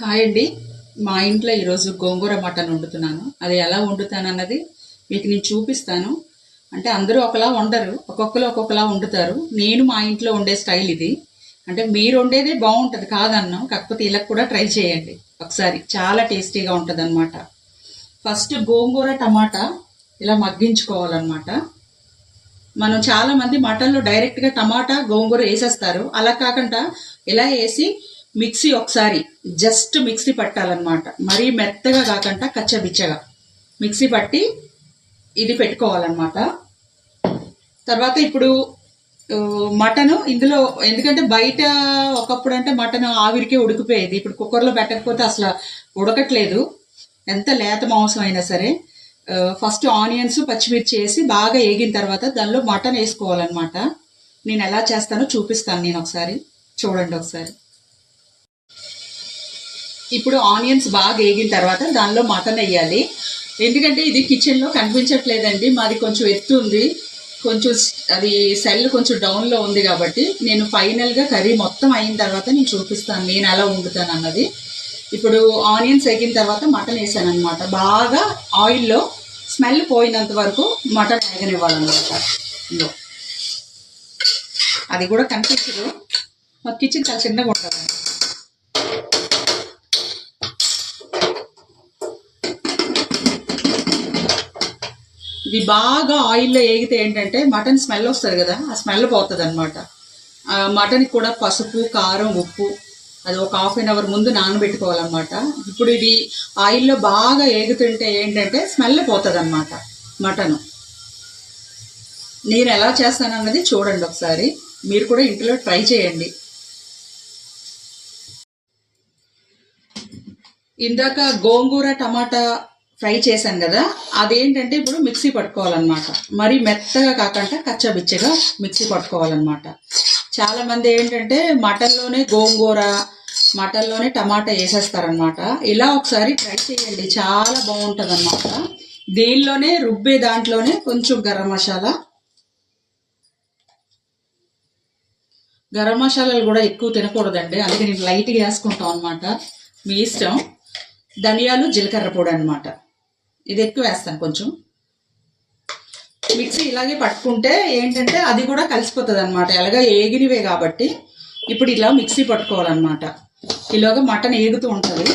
Hi అండి. మా ఇంట్లో ఈరోజు గోంగూర మటన్ వండుతున్నాను. అది ఎలా వండుతాను అన్నది మీకు నేను చూపిస్తాను. అంటే అందరూ ఒకలా వండరు. ఒక్కొక్కరు ఒక్కొక్కలా వండుతారు. నేను మా ఇంట్లో వండే స్టైల్ ఇది. అంటే మీరు వండేదే బాగుంటుంది కాదన్నాం. కాకపోతే ఇలా కూడా ట్రై చేయండి. ఒకసారి చాలా టేస్టీగా ఉంటుంది అనమాట ఫస్ట్ గోంగూర టమాటా ఇలా మగ్గించుకోవాలన్నమాట. మనం చాలామంది మటన్లో డైరెక్ట్గా టమాటా గోంగూర వేసేస్తారు. అలా కాకుండా ఇలా వేసి మిక్సీ ఒకసారి జస్ట్ మిక్సీ పట్టాలన్నమాట. మరీ మెత్తగా కాకుండా కచ్చబిచ్చగా. మిక్సీ పట్టి ఇది పెట్టుకోవాలన్నమాట. తర్వాత ఇప్పుడు మటను ఇందులో ఎందుకంటే బయట ఒకప్పుడు అంటే మటన్ ఆవిరికే ఉడికిపోయేది. ఇప్పుడు కుక్కర్లో పెట్టకపోతే అసలు ఉడకట్లేదు. ఎంత లేత మాంసం అయినా సరే ఫస్ట్ ఆనియన్స్ పచ్చిమిర్చి వేసి బాగా వేగిన తర్వాత దానిలో మటన్ వేసుకోవాలన్నమాట. నేను ఎలా చేస్తానో చూపిస్తాను నేను ఒకసారి. చూడండి ఒకసారి. ఇప్పుడు ఆనియన్స్ బాగా వేగిన తర్వాత దానిలో మటన్ వేయాలి. ఎందుకంటే ఇది కిచెన్లో కనిపించట్లేదండి. మాది కొంచెం ఎత్తు ఉంది. కొంచెం అది సెల్ కొంచెం డౌన్లో ఉంది కాబట్టి నేను ఫైనల్గా కర్రీ మొత్తం అయిన తర్వాత నేను చూపిస్తాను. నేను ఎలా వండుతాను అన్నది. ఇప్పుడు ఆనియన్స్ వేగిన తర్వాత మటన్ వేసాను అనమాట బాగా ఆయిల్లో స్మెల్ పోయినంత వరకు మటన్ వేగనివ్వాలన్నమాట. ఇందులో అది కూడా కనిపించదు. మా కిచెన్ చాలా చిన్నగా ఉంటుంది ఇది బాగా ఆయిల్లో వేగితే ఏంటంటే మటన్ స్మెల్ వస్తుంది కదా ఆ స్మెల్ పోతుంది అనమాట మటన్కి కూడా పసుపు కారం ఉప్పు అది ఒక హాఫ్ అన్ అవర్ ముందు నానబెట్టుకోవాలన్నమాట. ఇప్పుడు ఇది ఆయిల్లో బాగా ఏగుతుంటే ఏంటంటే స్మెల్ పోతుంది అనమాట మటన్. నేను ఎలా చేస్తాను అన్నది చూడండి ఒకసారి. మీరు కూడా ఇంట్లో ట్రై చేయండి. ఇందాక గోంగూర టమాటా ఫ్రై చేశాను కదా అదేంటంటే ఇప్పుడు మిక్సీ పట్టుకోవాలన్నమాట. మరి మెత్తగా కాకుండా కచ్చబిచ్చగా మిక్సీ పట్టుకోవాలన్నమాట. చాలా మంది ఏంటంటే మటన్లోనే గోంగూర మటన్లోనే టమాటా వేసేస్తారనమాట ఇలా ఒకసారి ట్రై చేయండి చాలా బాగుంటుంది అనమాట దీనిలోనే రుబ్బే దాంట్లోనే కొంచెం గరం మసాలా. గరం మసాలాలు కూడా ఎక్కువ తినకూడదండి అందుకే నేను లైట్గా వేసుకుంటాం అనమాట మీ ఇష్టం. ధనియాలు జీలకర్ర పొడి అనమాట ఇది ఎక్కువ వేస్తాను కొంచెం. మిక్సీ ఇలాగే పట్టుకుంటే ఏంటంటే అది కూడా కలిసిపోతుంది అనమాట ఎలాగ ఏగినవే కాబట్టి ఇప్పుడు ఇలా మిక్సీ పట్టుకోవాలన్నమాట. ఇలాగ మటన్ ఏగుతూ ఉంటుంది.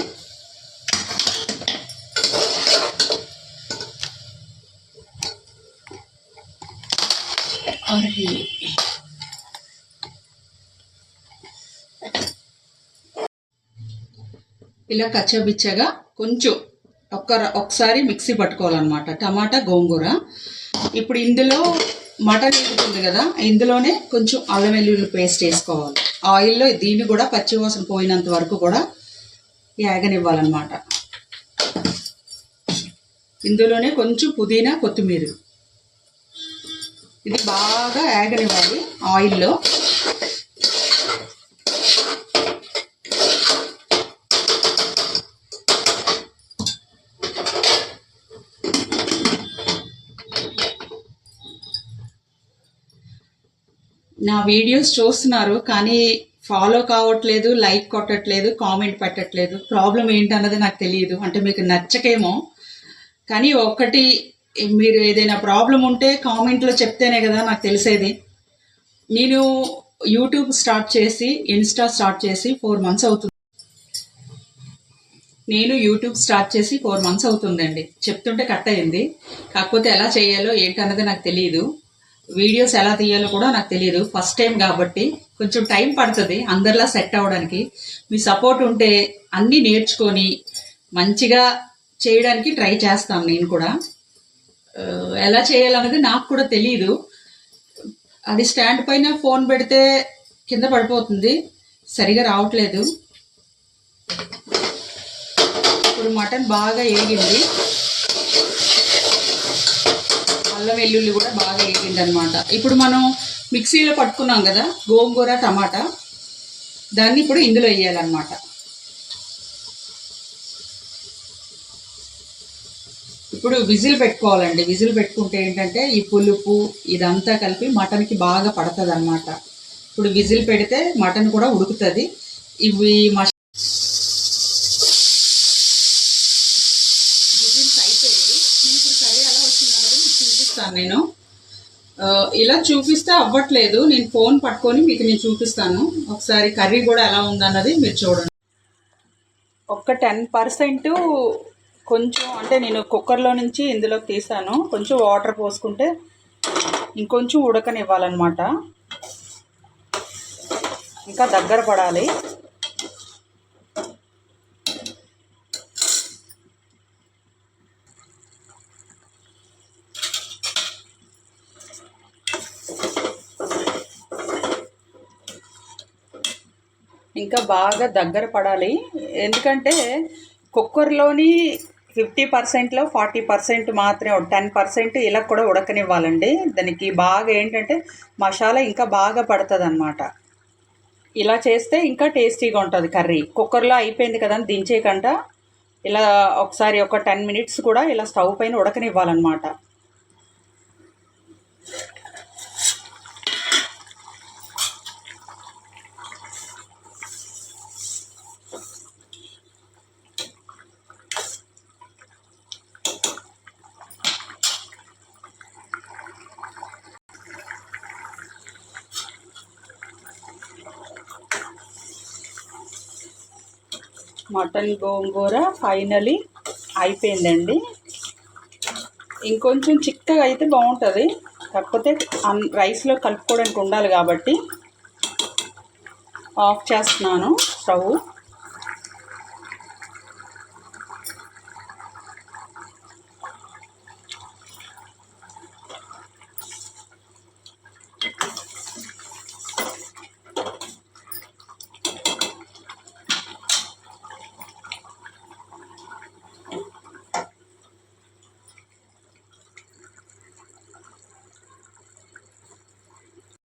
ఇలా కచ్చబిచ్చగా కొంచెం ఒక్క ఒకసారి మిక్సీ పట్టుకోవాలన్నమాట. టమాటా గోంగూర. ఇప్పుడు ఇందులో మటన్ ఎగుతుంది కదా ఇందులోనే కొంచెం అల్లం వెల్లుల్లి పేస్ట్ వేసుకోవాలి. ఆయిల్లో దీన్ని కూడా పచ్చివాసన పోయినంత వరకు కూడా యాగనివ్వాలన్నమాట ఇందులోనే కొంచెం పుదీనా కొత్తిమీర. ఇది బాగా ఏగనివ్వాలి ఆయిల్లో. నా వీడియోస్ చూస్తున్నారు కానీ ఫాలో కావట్లేదు లైక్ కొట్టట్లేదు కామెంట్ పెట్టట్లేదు. ప్రాబ్లం ఏంటన్నది నాకు తెలియదు. అంటే మీకు నచ్చకేమో. కానీ ఒకటి మీరు ఏదైనా ప్రాబ్లం ఉంటే కామెంట్లో చెప్తేనే కదా నాకు తెలిసేది. నేను యూట్యూబ్ స్టార్ట్ చేసి ఇన్స్టా స్టార్ట్ చేసి ఫోర్ మంత్స్ అవుతుంది. నేను యూట్యూబ్ స్టార్ట్ చేసి ఫోర్ మంత్స్ అవుతుందండి. చెప్తుంటే కట్ అయింది. కాకపోతే ఎలా చేయాలో ఏంటన్నది నాకు తెలియదు వీడియోస్ ఎలా తీయాలో కూడా నాకు తెలియదు. ఫస్ట్ టైం కాబట్టి కొంచెం టైం పడుతుంది అందరిలా సెట్ అవ్వడానికి. మీ సపోర్ట్ ఉంటే అన్నీ నేర్చుకొని మంచిగా చేయడానికి ట్రై చేస్తాను నేను కూడా. ఎలా చేయాలనేది నాకు కూడా తెలియదు అది స్టాండ్ పైన ఫోన్ పెడితే కింద పడిపోతుంది. సరిగా రావట్లేదు. ఇప్పుడు మటన్ బాగా ఏగింది. అల్లం వెల్లుల్లి కూడా బాగా వేగింది అనమాట ఇప్పుడు మనం మిక్సీలో పట్టుకున్నాం కదా గోంగూర టమాటా దాన్ని ఇప్పుడు ఇందులో వేయాలన్నమాట. ఇప్పుడు విజిల్ పెట్టుకోవాలండి. విజిల్ పెట్టుకుంటే ఏంటంటే ఈ పులుపు ఇదంతా కలిపి మటన్కి బాగా పడుతుంది అనమాట ఇప్పుడు విజిల్ పెడితే మటన్ కూడా ఉడుకుతుంది. ఇవి మస చూపిస్తాను నేను ఇలా చూపిస్తే అవ్వట్లేదు. నేను ఫోన్ పట్టుకొని మీకు నేను చూపిస్తాను. ఒకసారి కర్రీ కూడా ఎలా ఉందన్నది మీరు చూడండి. ఒక టెన్ పర్సెంట్ కొంచెం అంటే నేను కుక్కర్లో నుంచి ఇందులోకి తీసాను. కొంచెం వాటర్ పోసుకుంటే ఇంకొంచెం ఉడకనివ్వాలన్నమాట. ఇంకా దగ్గర పడాలి. ఇంకా బాగా దగ్గర పడాలి. ఎందుకంటే కుక్కర్లోని ఫిఫ్టీ పర్సెంట్లో ఫార్టీ పర్సెంట్ మాత్రమే టెన్ పర్సెంట్ ఇలా కూడా ఉడకనివ్వాలండి. దానికి బాగా ఏంటంటే మసాలా ఇంకా బాగా పడుతుంది అనమాట ఇలా చేస్తే ఇంకా టేస్టీగా ఉంటుంది కర్రీ. కుక్కర్లో అయిపోయింది కదా అని దించేయకుండా ఇలా ఒకసారి ఒక టెన్ మినిట్స్ కూడా ఇలా స్టవ్ పైన ఉడకనివ్వాలన్నమాట. మటన్ గోంగూర ఫైనలీ అయిపోయిందండి. ఇంకొంచెం చిక్కగా అయితే బాగుంటుంది. కాకపోతే అన్ రైస్లో కలుపుకోవడానికి ఉండాలి కాబట్టి ఆఫ్ చేస్తున్నాను స్టవ్.